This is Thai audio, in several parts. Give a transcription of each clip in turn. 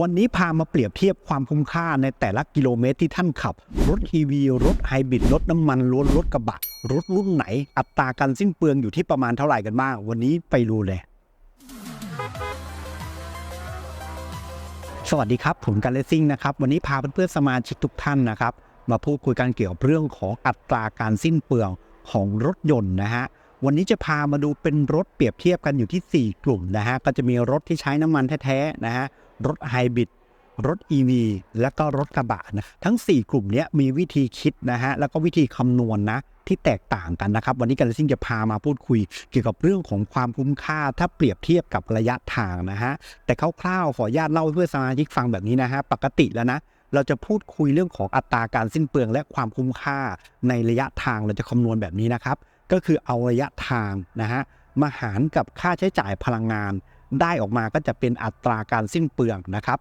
วันนี้พามาเปรียบเทียบความคุ้มค่าในแต่ละกิโลเมตรที่ท่านขับ รถ EV รถไฮบริดรถน้ำมันล้วนรถกระบะ รถรุ่นไหน อัตราการสิ้นเปลืองอยู่ที่ประมาณเท่าไหร่กันบ้าง วันนี้ไปดูเลยสวัสดีครับ ผมกันเลซิ่งนะครับ วันนี้พาเพื่อนๆสมาชิกทุกท่านนะครับ มาพูดคุยกันเกี่ยวกับเรื่องของอัตราการสิ้นเปลืองของรถยนต์นะฮะวันนี้จะพามาดูเป็นรถเปรียบเทียบกันอยู่ที่ 4 กลุ่มนะฮะก็จะมีรถที่ใช้น้ำมันแท้ๆนะฮะ รถไฮบริดรถ EV และก็รถกระบะนะทั้ง 4 กลุ่มนี้มีวิธีคิดนะฮะแล้วก็วิธีคำนวณนะที่แตกต่างกันนะครับ วันนี้กันซิ่งจะพามาพูดคุย เกี่ยวกับเรื่องของความคุ้มค่า ถ้าเปรียบเทียบกับระยะทางนะฮะแต่คร่าวๆขออนุญาตเล่าเพื่อสมาชิกฟังแบบนี้นะฮะปกติแล้วนะเราจะพูดคุยเรื่องของอัตราการสิ้นเปลืองและความคุ้มค่าในระยะทางเราจะคำนวณแบบนี้นะครับ ก็คือเอาระยะทางนะฮะมาหารกับค่าใช้จ่ายพลังงาน ได้ออกมาก็จะเป็นอัตราการสิ้นเปลืองนะครับ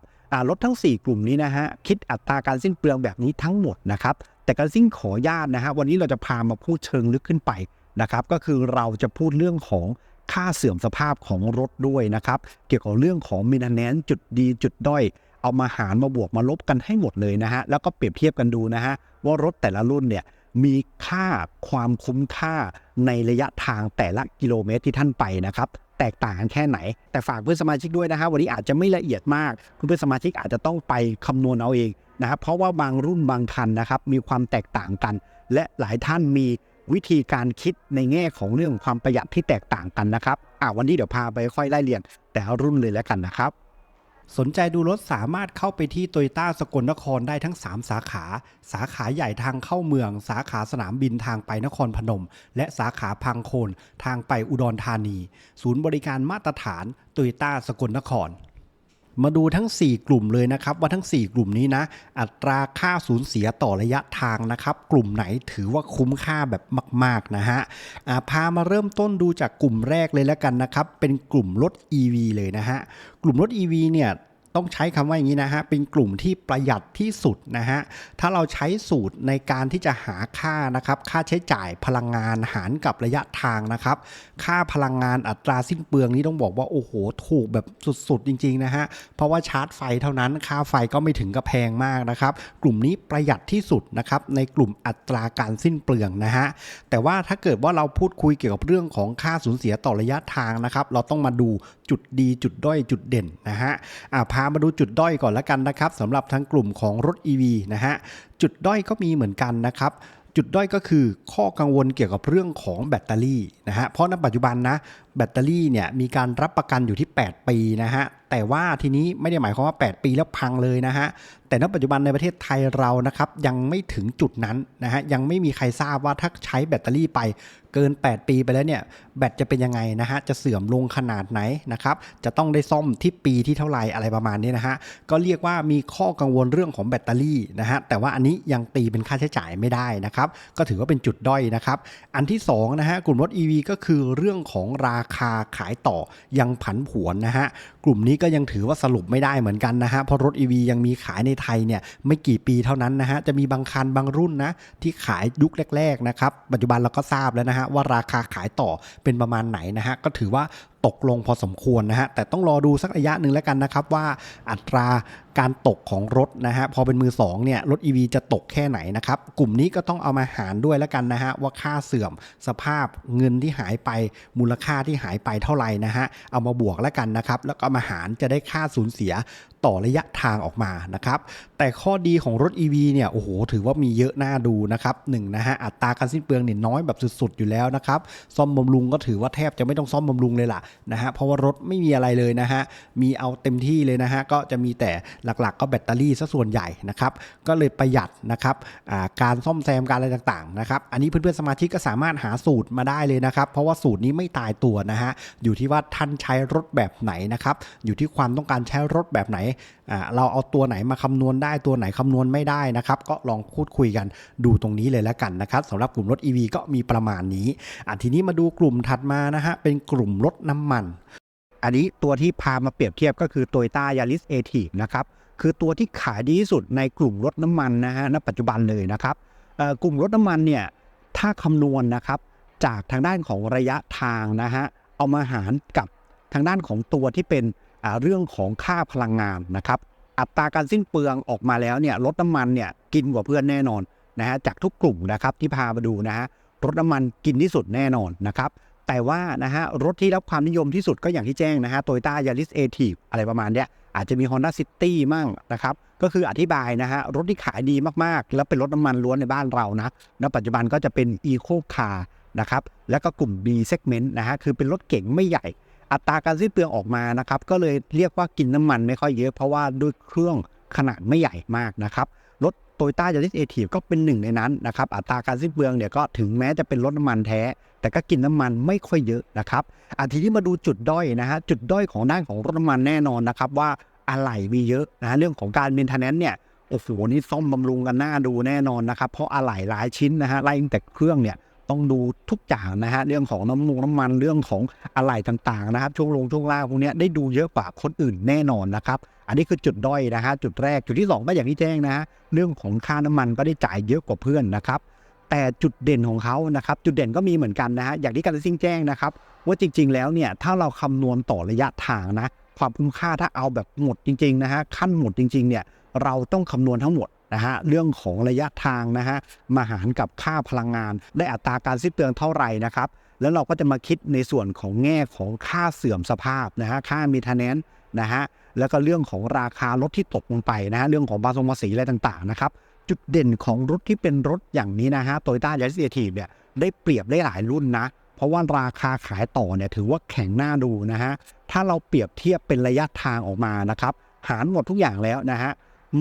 รถทั้ง 4 กลุ่มนี้นะฮะคิดอัตราการสิ้นเปลืองแบบนี้ทั้งหมดนะครับแต่การซิ่งขออนุญาตนะฮะวันนี้เราจะพามาพูดเชิงลึกขึ้นไปนะครับก็คือเราจะพูดเรื่องของค่าเสื่อมสภาพของรถด้วยนะครับเกี่ยวกับเรื่องของมินาแนนจุดดีจุดด้อยเอามาหารมาบวกมาลบกันให้หมดเลยนะฮะแล้วก็เปรียบเทียบกันดูนะฮะว่ารถแต่ละรุ่นเนี่ยมีค่าความคุ้มค่าในระยะทางแต่ละกิโลเมตรที่ท่านไปนะครับ แตกต่างกันแค่ไหน แต่ฝากเพื่อนสมาชิกด้วยนะครับวันนี้อาจจะไม่ละเอียดมากเพื่อนสมาชิกอาจจะต้องไปคำนวณเอาเองนะครับเพราะว่าบางรุ่นบางคันนะครับมีความแตกต่างกัน และหลายท่านมีวิธีการคิดในแง่ของเรื่องความประหยัดที่แตกต่างกันนะครับอ่าวันนี้เดี๋ยวพาไปค่อยไล่เรียนแต่ละรุ่นเลยแล้วกันนะครับ สนใจดูรถสามารถเข้าไปที่โตโยต้าสกลนครได้ทั้ง 3 สาขา สาขาใหญ่ทางเข้าเมือง สาขาสนามบินทางไปนครพนม และสาขาพังโคนทางไปอุดรธานี ศูนย์บริการมาตรฐานโตโยต้าสกลนคร มาดูทั้ง 4 กลุ่มเลยนะครับ ว่าทั้ง 4 กลุ่มนี้นะ อัตราค่าสูญเสียต่อระยะทางนะครับ กลุ่มไหนถือว่าคุ้มค่าแบบมาก ๆ นะฮะพามาเริ่มต้นดูจากกลุ่มแรกเลยแล้วกันนะครับ เป็นกลุ่มรถ EV เลยนะฮะ กลุ่มรถ EV เนี่ย ต้องใช้คำว่าอย่างนี้นะฮะ เป็นกลุ่มที่ประหยัดที่สุดนะฮะ ถ้าเราใช้สูตรในการที่จะหาค่านะครับ ค่าใช้จ่ายพลังงานหารกับระยะทางนะครับ ค่าพลังงานอัตราสิ้นเปลืองนี้ต้องบอกว่าโอ้โหถูกแบบสุดๆจริงๆนะฮะ เพราะว่าชาร์จไฟเท่านั้น ค่าไฟก็ไม่ถึงกับแพงมากนะครับ กลุ่มนี้ประหยัดที่สุดนะครับ ในกลุ่มอัตราการสิ้นเปลืองนะฮะ แต่ว่าถ้าเกิดว่าเราพูดคุยเกี่ยวกับเรื่องของค่าสูญเสียต่อระยะทางนะครับ เราต้องมาดูจุดดีจุดด้อยจุดเด่นนะฮะอ่าพามาดูจุดด้อยก่อนละกันนะครับสำหรับทั้งกลุ่มของรถ EV นะฮะจุดด้อยก็มีเหมือนกันนะครับจุดด้อยก็คือข้อกังวลเกี่ยวกับเรื่องของแบตเตอรี่นะฮะเพราะในปัจจุบันนะแบตเตอรี่เนี่ยมีการรับประกันอยู่ที่ 8 ปีนะฮะแต่ว่าทีนี้ไม่ได้หมายความว่า 8 ปีแล้วพังเลยนะฮะแต่ณปัจจุบันในประเทศไทยเรานะครับยังไม่ถึงจุดนั้นนะฮะยังไม่มีใครทราบว่าถ้าใช้แบตเตอรี่ไปเกิน 8 ปีไปแล้วเนี่ยแบตจะเป็นยังไงนะฮะจะเสื่อมลงขนาดไหนนะครับจะต้องได้ซ่อมที่ปีที่เท่าไหร่อะไรประมาณนี้นะฮะก็เรียกว่ามีข้อกังวลเรื่องของแบตเตอรี่นะฮะแต่ว่าอันนี้ยังตีเป็นค่าใช้จ่ายไม่ได้นะครับก็ถือว่าเป็นจุดด้อยนะครับอันที่สองนะฮะกลุ่มรถ EV ก็คือเรื่องของราคาขายต่อยังผันผวนนะฮะกลุ่มนี้ก็ยังถือว่าสรุปไม่ได้เหมือนกันนะฮะเพราะรถ EV ยังมีขายในไทยเนี่ยไม่กี่ปีเท่านั้นนะฮะจะมีบางคันบางรุ่นนะที่ขายยุคแรกๆนะครับปัจจุบันเราก็ทราบแล้วนะฮะว่าราคาขายต่อเป็นประมาณไหนนะฮะก็ถือว่าตกลงพอสมควรนะฮะแต่ต้องรอดูสักระยะหนึ่งแล้วกันนะครับว่าอัตรา การตกของรถนะฮะพอเป็นมือสองเนี่ยรถ EV จะตกแค่ไหนนะครับกลุ่มนี้ก็ต้องเอามาหารด้วยแล้วกันนะฮะว่าค่าเสื่อมสภาพเงินที่หายไปมูลค่าที่หายไปเท่าไหร่นะฮะเอามาบวกแล้วกันนะครับแล้วก็มาหารจะได้ค่าสูญเสียต่อระยะทางออกมานะครับแต่ข้อดีของรถ EV เนี่ยโอ้โหถือว่ามีเยอะน่าดูนะครับหนึ่งนะฮะอัตราการสิ้นเปลืองเนี่ยน้อยแบบสุดๆอยู่แล้วนะครับซ่อมบำรุงก็ถือว่าแทบจะไม่ต้องซ่อมบำรุงเลยล่ะนะฮะเพราะว่ารถไม่มีอะไรเลยนะฮะมีเอาเต็มที่เลยนะฮะก็จะมีแต่หลักๆ ก็แบตเตอรี่ซะส่วนใหญ่นะครับก็เลยประหยัดนะครับการซ่อมแซมการอะไรต่างๆนะครับอันนี้เพื่อนๆสมาชิกก็สามารถหาสูตรมาได้เลยนะครับเพราะว่าสูตรนี้ไม่ตายตัวนะฮะอยู่ที่ว่าท่านใช้รถแบบไหนนะครับอยู่ที่ความต้องการใช้รถแบบไหนเราเอาตัวไหนมาคำนวณได้ตัวไหนคำนวณไม่ได้นะครับก็ลองพูดคุยกันดูตรงนี้เลยแล้วกันนะครับสำหรับกลุ่มรถ EV ก็มีประมาณนี้อะทีนี้มาดูกลุ่มถัดมานะฮะเป็นกลุ่มรถน้ำมัน อันนี้ตัวที่พามาเปรียบเทียบก็คือ Toyota Yaris a t i v นะครับ คือตัวที่ขายดีที่สุดในกลุ่มรถน้ำมันนะฮะณปัจจุบันเลยนะครับอ่อกลุ่มรถน้ำมันเนี่ยถ้าคำนวณนะครับจากทางด้านของระยะทางนะฮะเอามาหารกับทางด้านของตัวที่เป็นอ่าเรื่องของค่าพลังงานนะครับอัตราการสิ้นเปลืองออกมาแล้วเนี่ยรถน้ำมันเนี่ยกินกว่าเพื่อนแน่นอนนะฮะจากทุกกลุ่มนะครับที่พามาดูนะฮะรถน้ำมันกินที่สุดแน่นอนนะครับแต่ว่านะฮะรถที่รับความนิยมที่สุดก็อย่างที่แจ้งนะฮะโตโยต้ายาริสเอทีอะไรประมาณเนี้ย อาจจะมี Honda City มั่งนะครับ ก็คืออธิบายนะฮะ รถที่ขายดีมากๆ แล้วเป็นรถน้ำมันล้วนในบ้านเรานะณปัจจุบันก็จะเป็น Eco Car นะครับ แล้วก็กลุ่ม B segment นะฮะ คือเป็นรถเก๋งไม่ใหญ่ อัตราการสิ้นเปลืองออกมานะครับ ก็เลยเรียกว่ากินน้ำมันไม่ค่อยเยอะ เพราะว่าด้วยเครื่องขนาดไม่ใหญ่มากนะครับรถโตโยต้ายาริสเอทีก็เป็นหนึ่งในนั้นนะครับ อัตราการสิ้นเปลืองเนี่ยก็ถึงแม้จะเป็นรถน้ำมันแท้ แต่ก็กินน้ำมันไม่ค่อยเยอะนะครับอาทีนี้มาดูจุดด้อยนะฮะจุดด้อยของด้านของรถน้ำมันแน่นอนนะครับว่าอะไหล่มีเยอะนะฮะเรื่องของการเมนเทนแนนเนี่ยโอ้โหนี่ซ่อมบำรุงกันหน้าดูแน่นอนนะครับเพราะอะไหล่หลายชิ้นนะฮะไล่ตั้งแต่เครื่องเนี่ยต้องดูทุกอย่างนะฮะเรื่องของน้ำมันน้ำมันเรื่องของอะไหล่ต่างๆนะครับช่วงลงช่วงล่างพวกเนี้ยได้ดูเยอะกว่าคนอื่นแน่นอนนะครับอันนี้คือจุดด้อยนะฮะจุดแรกจุดที่สองก็อย่างที่แจ้งนะฮะเรื่องของค่าน้ำมันก็ได้จ่ายเยอะกว่าเพื่อนนะครับ แต่จุดเด่นของเขานะครับ จุดเด่นก็มีเหมือนกันนะฮะอย่างที่การซิ่งแจ้งนะครับ ว่าจริง ๆ แล้วเนี่ยถ้าเราคำนวณต่อระยะทางนะ ความคุ้มค่าถ้าเอาแบบหมดจริงๆนะฮะขั้นหมดจริง ๆ เนี่ยเราต้องคำนวณทั้งหมดนะฮะเรื่องของระยะทางนะฮะมาหารกับค่าพลังงาน ได้อัตราการสิ้นเปลืองเท่าไหร่นะครับ แล้วเราก็จะมาคิดในส่วนของแง่ของค่าเสื่อมสภาพนะฮะค่ามีทนแนนนะฮะแล้วก็เรื่องของราคารถที่ตกลงไปนะฮะเรื่องของภาษีภาษีอะไรต่างๆนะครับ จุดเด่นของรถที่เป็นรถอย่างนี้นะฮะโตโยต้ายาริสเอทีเนี่ยได้เปรียบได้หลายรุ่นนะ เพราะว่าราคาขายต่อเนี่ยถือว่าแข็งหน้าดูนะฮะ ถ้าเราเปรียบเทียบเป็นระยะทางออกมานะครับ หารหมดทุกอย่างแล้วนะฮะ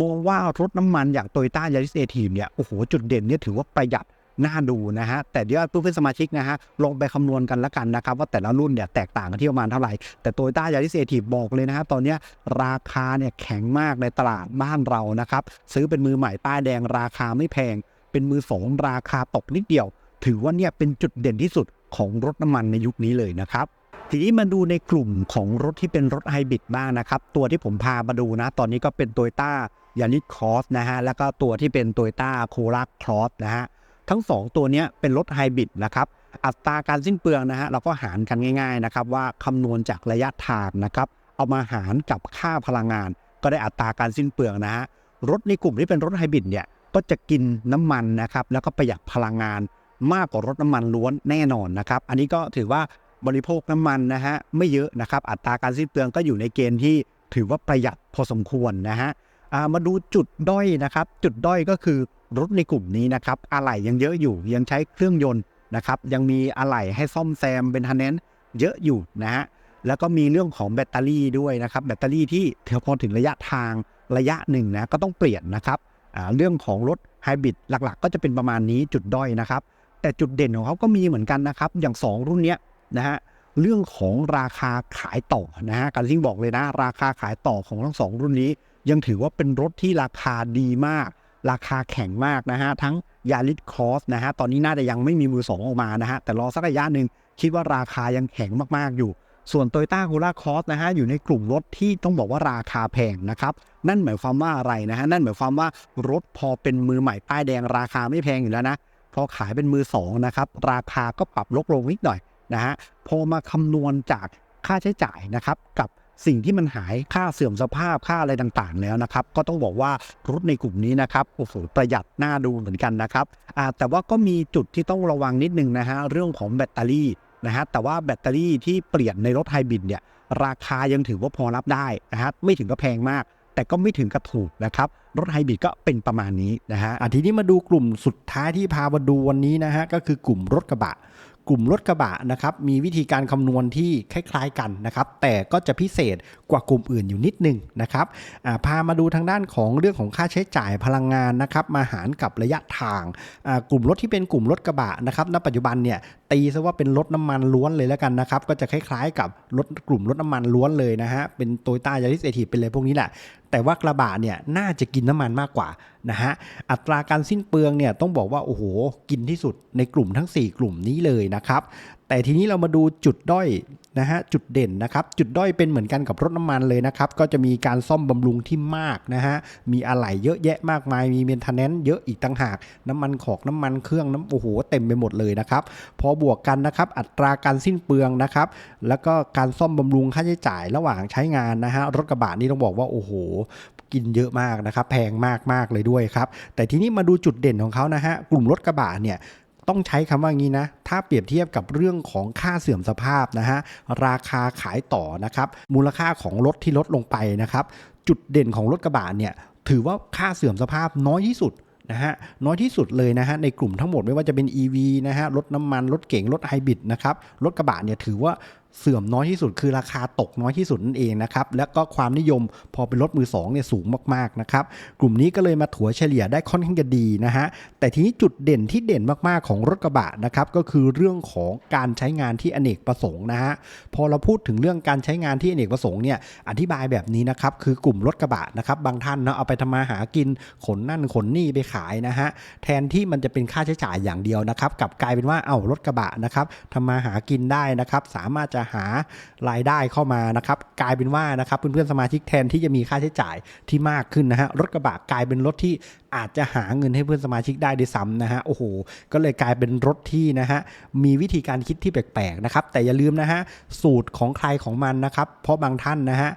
มองว่ารถน้ำมันอย่างโตโยต้ายาริสเอทีเนี่ยโอ้โหจุดเด่นเนี่ยถือว่าประหยัด น่าดูนะฮะ แต่เดี๋ยวเพื่อนสมาชิกนะฮะ ลองไปคำนวณกันละกันนะครับ ว่าแต่ละรุ่นเนี่ยแตกต่างกันที่ประมาณเท่าไหร่ แต่โตโยต้ายาริสเอทีบอกเลยนะฮะ ตอนนี้ราคาเนี่ยแข็งมากในตลาดบ้านเรานะครับ ซื้อเป็นมือใหม่ป้ายแดงราคาไม่แพง เป็นมือสองราคาตกนิดเดียว ถือว่าเนี่ยเป็นจุดเด่นที่สุดของรถน้ำมันในยุคนี้เลยนะครับทีนี้มาดูในกลุ่มของรถที่เป็นรถไฮบริดบ้างนะครับ ตัวที่ผมพามาดูนะ ตอนนี้ก็เป็นโตโยต้ายาริสคอสนะฮะ แล้วก็ตัวที่เป็นโตโยต้าโคราครอสนะฮะ ทั้ง 2 ตัวนี้เป็นรถไฮบริดนะครับอัตราการสิ้นเปลืองนะฮะเราก็หารกันง่ายๆนะครับว่าคำนวณจากระยะทางนะครับเอามาหารกับค่าพลังงาน ก็ได้อัตราการสิ้นเปลืองนะฮะรถในกลุ่มที่เป็นรถไฮบริดเนี่ยก็จะกินน้ำมันนะครับแล้วก็ประหยัดพลังงานมากกว่ารถน้ำมันล้วนแน่นอนนะครับอันนี้ก็ถือว่าบริโภคน้ำมันนะฮะไม่เยอะนะครับอัตราการสิ้นเปลืองก็อยู่ในเกณฑ์ที่ถือว่าประหยัดพอสมควรนะฮะมาดูจุดด้อยนะครับ จุดด้อยก็คือ รถในกลุ่มนี้นะครับอะไหล่ยังเยอะอยู่ยังใช้เครื่องยนต์นะครับยังมีอะไหล่ให้ซ่อมแซมเป็นทันแนนเยอะอยู่นะฮะแล้วก็มีเรื่องของแบตเตอรี่ด้วยนะครับแบตเตอรี่ที่เธอพอถึงระยะทางระยะหนึ่งนะก็ต้องเปลี่ยนนะครับเรื่องของรถไฮบริดหลักๆ ก็จะเป็นประมาณนี้จุดด้อยนะครับ แต่จุดเด่นของเขาก็มีเหมือนกันนะครับ อย่าง 2 รุ่นเนี้ยนะฮะเรื่องของราคาขายต่อนะฮะการซิ่งบอกเลยนะ ราคาขายต่อของทั้งสองรุ่นนี้ ยังถือว่าเป็นรถที่ราคาดีมาก ราคาแข็งมากนะฮะ ทั้งยาริสคอสนะฮะ ตอนนี้น่าจะยังไม่มีมือสองออกมานะฮะ แต่รอสักระยะหนึ่งคิดว่าราคายังแข็งมากๆอยู่ ส่วน t o y ต้า c o ราคอสนะฮะ อยู่ในกลุ่มรถที่ต้องบอกว่าราคาแพงนะครับ นั่นหมายความว่าอะไรนะฮะ นั่นหมายความว่ารถพอเป็นมือใหม่ป้ายแดงราคาไม่แพงอยู่แล้วนะ พอขายเป็นมือสองนะครับราคาก็ปรับลดลงนิดหน่อยนะฮะ พอมาคำนวณจากค่าใช้จ่ายนะครับกับ สิ่งที่มันหายค่าเสื่อมสภาพค่าอะไรต่างๆ แล้วนะครับ ก็ต้องบอกว่ารถในกลุ่มนี้นะครับโอ้โหประหยัดน่าดูเหมือนกันนะครับอ่าแต่ว่าก็มีจุดที่ต้องระวังนิดนึงนะฮะเรื่องของแบตเตอรี่นะฮะแต่ว่าแบตเตอรี่ที่เปลี่ยนในรถไฮบริดเนี่ยราคายังถือว่าพอรับได้นะฮะไม่ถึงกับแพงมาก แต่ก็ไม่ถึงกับถูกนะครับรถไฮบริดก็เป็นประมาณนี้นะฮะอะทีนี้มาดูกลุ่มสุดท้ายที่พามาดูวันนี้นะฮะก็คือกลุ่มรถกระบะ กลุ่มรถกระบะนะครับมีวิธีการคำนวณที่คล้ายๆกันนะครับแต่ก็จะพิเศษกว่ากลุ่มอื่นอยู่นิดนึงนะครับาพามาดูทางด้านของเรื่องของค่าใช้จ่ายพลังงานนะครับมาหารกับระยะทางากลุ่มรถที่เป็นกลุ่มรถกระบะนะครับณปัจจุบันเนี่ยตีซะว่าเป็นรถน้ำมันล้วนเลยแล้วกันนะครับ ก็จะคล้ายๆกับรถกลุ่มรถน้ำมันล้วนเลยนะฮะ เป็นโตโยต้ายาริสเอทีเป็นเลยพวกนี้แหละ แต่ว่ากระบะเนี่ยน่าจะกินน้ำมันมากกว่านะฮะ อัตราการสิ้นเปลืองเนี่ยต้องบอกว่าโอ้โห กินที่สุดในกลุ่มทั้ง 4 กลุ่มนี้เลยนะครับ แต่ทีนี้เรามาดูจุดด้อยนะฮะจุดเด่นนะครับ จุดด้อยเป็นเหมือนกันกับรถน้ำมันเลยนะครับ ก็จะมีการซ่อมบำรุงที่มากนะฮะมีอะไหล่เยอะแยะมากมาย มีเมนเทนแนนเยอะอีกต่างหาก น้ำมันขอกน้ำมันเครื่องน้ำโอ้โหเต็มไปหมดเลยนะครับ พอบวกกันนะครับอัตราการสิ้นเปลืองนะครับ แล้วก็การซ่อมบำรุงค่าใช้จ่ายระหว่างใช้งานนะฮะรถกระบะนี่ต้องบอกว่าโอ้โหกินเยอะมากนะครับ แพงมากมากๆเลยด้วยครับ แต่ทีนี้มาดูจุดเด่นของเขานะฮะกลุ่มรถกระบะเนี่ย ต้องใช้คำว่างี้นะ ถ้าเปรียบเทียบกับเรื่องของค่าเสื่อมสภาพนะฮะ ราคาขายต่อนะครับ มูลค่าของรถที่ลดลงไปนะครับ จุดเด่นของรถกระบะเนี่ย ถือว่าค่าเสื่อมสภาพน้อยที่สุดนะฮะน้อยที่สุดเลยนะฮะในกลุ่มทั้งหมดไม่ว่าจะเป็น EV นะฮะรถน้ำมัน รถเก๋งรถไฮบริดนะครับรถกระบะเนี่ยถือว่า เสื่อมน้อยที่สุด คือราคาตกน้อยที่สุดนั่นเองนะครับแล้วก็ความนิยมพอเป็นรถมือสองเนี่ยสูงมากๆนะครับกลุ่มนี้ก็เลยมาถัวเฉลี่ยได้ค่อนข้างจะดีนะฮะแต่ทีนี้จุดเด่นที่เด่นมากๆของรถกระบะนะครับก็คือเรื่องของการใช้งานที่อเนกประสงค์นะฮะพอเราพูดถึงเรื่องการใช้งานที่อเนกประสงค์เนี่ยอธิบายแบบนี้นะครับคือกลุ่มรถกระบะนะครับบางท่านเนาะเอาไปทำมาหากินขนนั่นขนนี่ไปขายนะฮะแทนที่มันจะเป็นค่าใช้จ่ายอย่างเดียวนะครับกลับกลายเป็นว่าเอารถกระบะนะครับทำมาหากินได้นะครับสามารถจะหารายได้เข้ามานะครับกลายเป็นว่านะครับเพื่อนๆสมาชิกแทนที่จะมีค่าใช้จ่ายที่มากขึ้นนะฮะรถกระบะกลายเป็นรถที่อาจจะหาเงินให้เพื่อนสมาชิกได้ด้วยซ้ำนะฮะโอ้โหก็เลยกลายเป็นรถที่นะฮะมีวิธีการคิดที่แปลกๆนะครับแต่อย่าลืมนะฮะสูตรของใครของมันนะครับเพราะบางท่านนะฮะ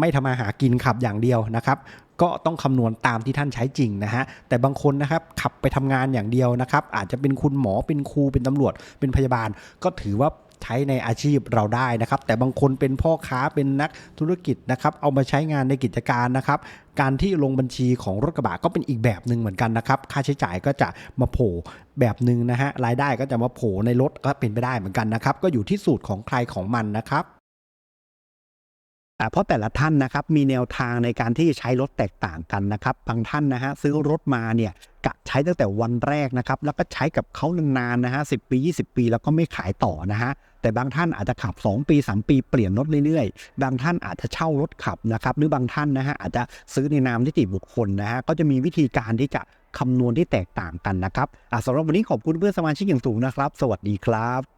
ไม่ทำมาหากินขับอย่างเดียวนะครับก็ต้องคำนวณตามที่ท่านใช้จริงนะฮะ แต่บางคนนะครับขับไปทำงานอย่างเดียวนะครับ อาจจะเป็นคุณหมอเป็นครูเป็นตำรวจเป็นพยาบาล ก็ถือว่า ใช้ในอาชีพเราได้นะครับ แต่บางคนเป็นพ่อค้าเป็นนักธุรกิจนะครับ เอามาใช้งานในกิจการนะครับ การที่ลงบัญชีของรถกระบะก็เป็นอีกแบบหนึ่งเหมือนกันนะครับ ค่าใช้จ่ายก็จะมาโผล่แบบหนึ่งนะฮะรายได้ก็จะมาโผล่ในรถก็เป็นไปได้เหมือนกันนะครับ ก็อยู่ที่สูตรของใครของมันนะครับ เพราะแต่ละท่านนะครับมีแนวทางในการที่จะใช้รถแตกต่างกันนะครับบางท่านนะฮะซื้อรถมาเนี่ยกะใช้ตั้งแต่วันแรกนะครับแล้วก็ใช้กับเขานานๆนะฮะสิปี 20 ปีแล้วก็ไม่ขายต่อนะฮะแต่บางท่านอาจจะขับ 2 ปี 3 ปีเปลี่ยนรถเรื่อยๆ บางท่านอาจจะเช่ารถขับนะครับหรือบางท่านนะฮะอาจจะซื้อในนามนิติบุคคลนะฮะก็จะมีวิธีการที่จะคำนวณที่แตกต่างกันนะครับสำหรับวันนี้ขอบคุณเพื่อนสมาชิกอย่างสูงนะครับ สวัสดีครับ